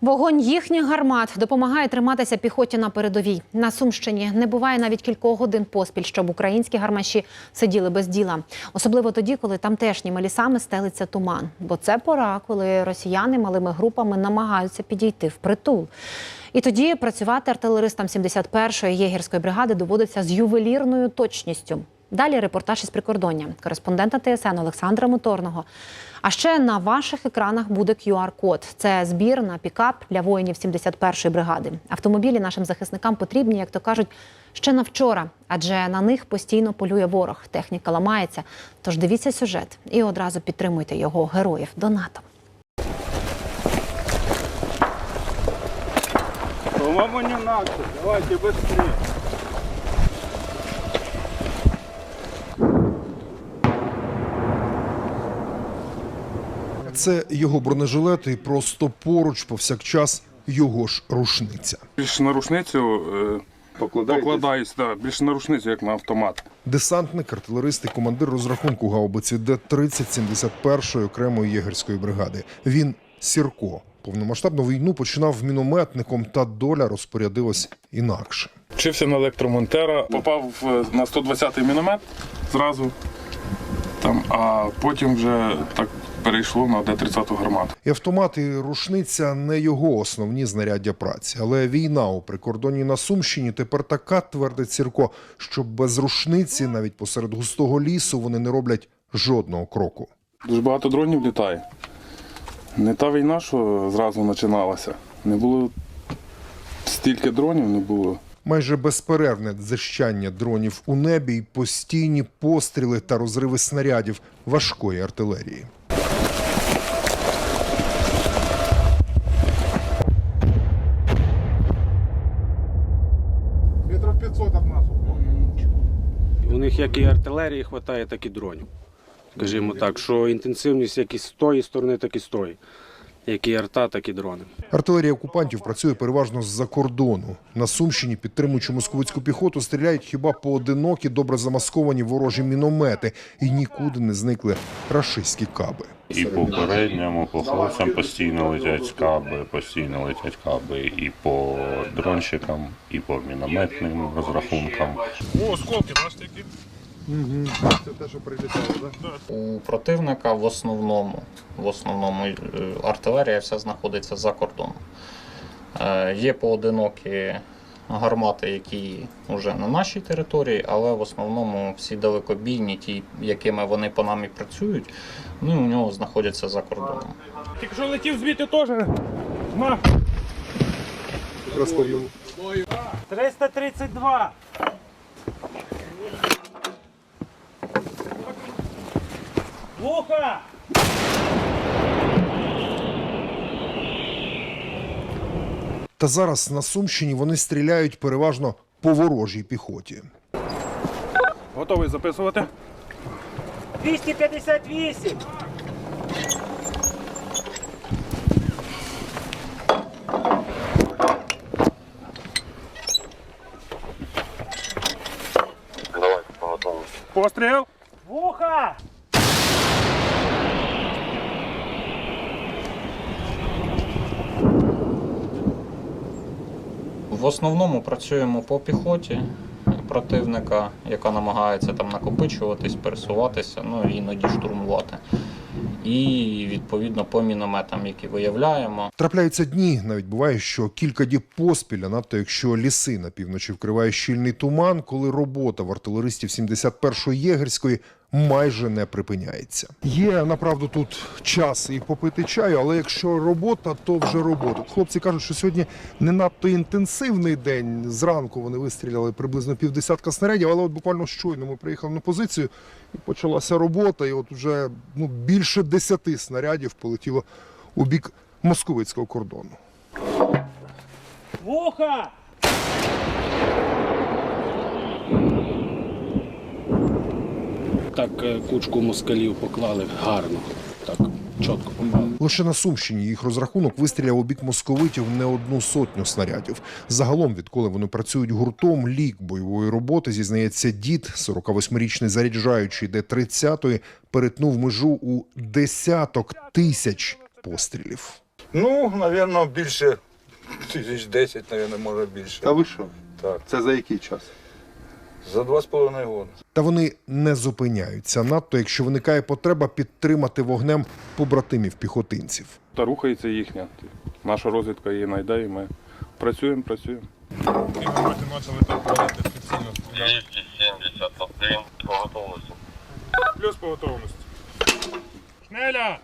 Вогонь їхніх гармат допомагає триматися піхоті на передовій. На Сумщині не буває навіть кількох годин поспіль, щоб українські гармаші сиділи без діла. Особливо тоді, коли тамтешніми лісами стелиться туман. Бо це пора, коли росіяни малими групами намагаються підійти в притул. І тоді працювати артилеристам 71-ї єгерської бригади доводиться з ювелірною точністю. Далі репортаж із прикордоння кореспондента ТСН Олександра Моторного. А ще на ваших екранах буде QR-код. Це збір на пікап для воїнів 71-ї бригади. Автомобілі нашим захисникам потрібні, як то кажуть, ще на вчора, адже на них постійно полює ворог. Техніка ламається. Тож дивіться сюжет і одразу підтримуйте його героїв донатом. По-моему, не надо. Давайте быстрее. Це його бронежилет і просто поруч повсякчас його ж рушниця. Більше на рушницю е, покладаюсь, да, більше на рушницю, як на автомат. Десантник, артилерист і командир розрахунку гаубиці Д-3071 окремої єгерської бригади. Він Сірко. Повномасштабну війну починав мінометником, та доля розпорядилась інакше. Вчився на електромонтера, попав на 120-й міномет зразу. Там, а потім вже так перейшло на Д-30 гармату. І автомат і рушниця не його основні знаряддя праці. Але війна у прикордонні на Сумщині тепер така, твердить Сірко, що без рушниці, навіть посеред густого лісу, вони не роблять жодного кроку. Дуже багато дронів літає. Не та війна, що зразу починалася. Не було стільки дронів, не було. Майже безперервне дзищання дронів у небі і постійні постріли та розриви снарядів важкої артилерії. У них як і артилерії вистачає, так і дронів. Скажімо так, що інтенсивність як і з тої сторони, так і з тої. Як і арта, так і дрони. Артилерія окупантів працює переважно з-за кордону. На Сумщині, підтримуючи московицьку піхоту, стріляють хіба поодинокі добре замасковані ворожі міномети, і нікуди не зникли рашистські каби. І по передньому, по хлопцям постійно летять каби, постійно летять каби і по дронщикам, і по мінометним розрахункам. О, осколки, бачите, Це те, що прилітало, так? У противника в основному, в основному е, артилерія вся знаходиться за кордоном. Е, Є поодинокі гармати, які вже на нашій території, але в основному всі далекобійні, ті, якими вони по нам і працюють, ну, у нього знаходяться за кордоном. Тільки що летів звідти теж. На. 332. Лука! Та зараз на Сумщині вони стріляють переважно по ворожій піхоті. Готовий записувати? 258. Постріл. Вуха! В основному працюємо по піхоті противника, яка намагається там накопичуватись, пересуватися, ну іноді штурмувати. І відповідно по мінометам, які виявляємо. Трапляються дні, навіть буває, що кілька діб поспіль, а надто якщо ліси на півночі вкриває щільний туман, коли робота в артилеристів 71-ї єгерської майже не припиняється. Є направду тут час і попити чаю, але якщо робота, то вже робота. Хлопці кажуть, що сьогодні не надто інтенсивний день. Зранку вони вистріляли приблизно півдесятка снарядів, але от буквально щойно ми приїхали на позицію і почалася робота. І от вже ну, більше десяти снарядів полетіло у бік московицького кордону. Вуха! Так е, кучку москалів поклали гарно, так чітко попали. Лише на Сумщині їх розрахунок вистріляв у бік московитів не одну сотню снарядів. Загалом, відколи вони працюють гуртом, лік бойової роботи зізнається дід, 48-річний заряджаючий Д-30, перетнув межу у десяток тисяч пострілів. Ну, напевно, більше тисяч десять, напевно, може більше. Та ви що? Так. Це за який час? За два з половиною роки. Та вони не зупиняються, надто якщо виникає потреба підтримати вогнем побратимів піхотинців. Та рухається їхня. Наша розвідка її знайде і ми працюємо, працюємо. Гармати почали так палити прицільно. 271 по готовності. Плюс по готовності. Шнеля!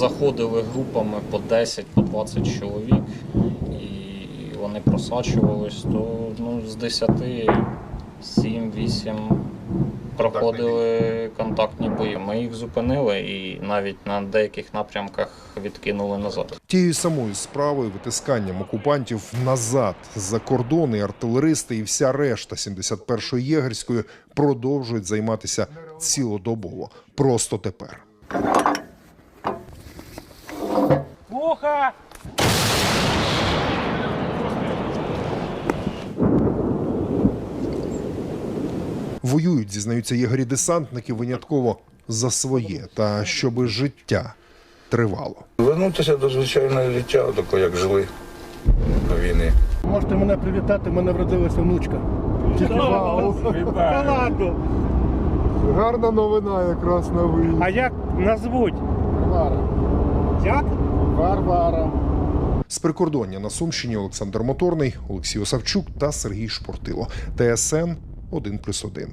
Заходили групами по 10, по 20 чоловік, і вони просачувались, то ну, з 10 7-8 проходили контактні бої. Ми їх зупинили і навіть на деяких напрямках відкинули назад. Тією самою справою витисканням окупантів назад за кордони, артилеристи і вся решта 71-ї єгерської продовжують займатися цілодобово. Просто тепер. Воюють, зізнаються єгері-десантники винятково за своє та щоби життя тривало. Вернутися до звичайного життя, тако як жили до війни. Можете мене привітати, в мене вродилася внучка. Ладно. Гарна новина якраз на виїзд. А як назвуть? Варвара. Як? Варвара. З прикордоння на Сумщині Олександр Моторний, Олексій Осавчук та Сергій Шпортило. ТСН 1+,1.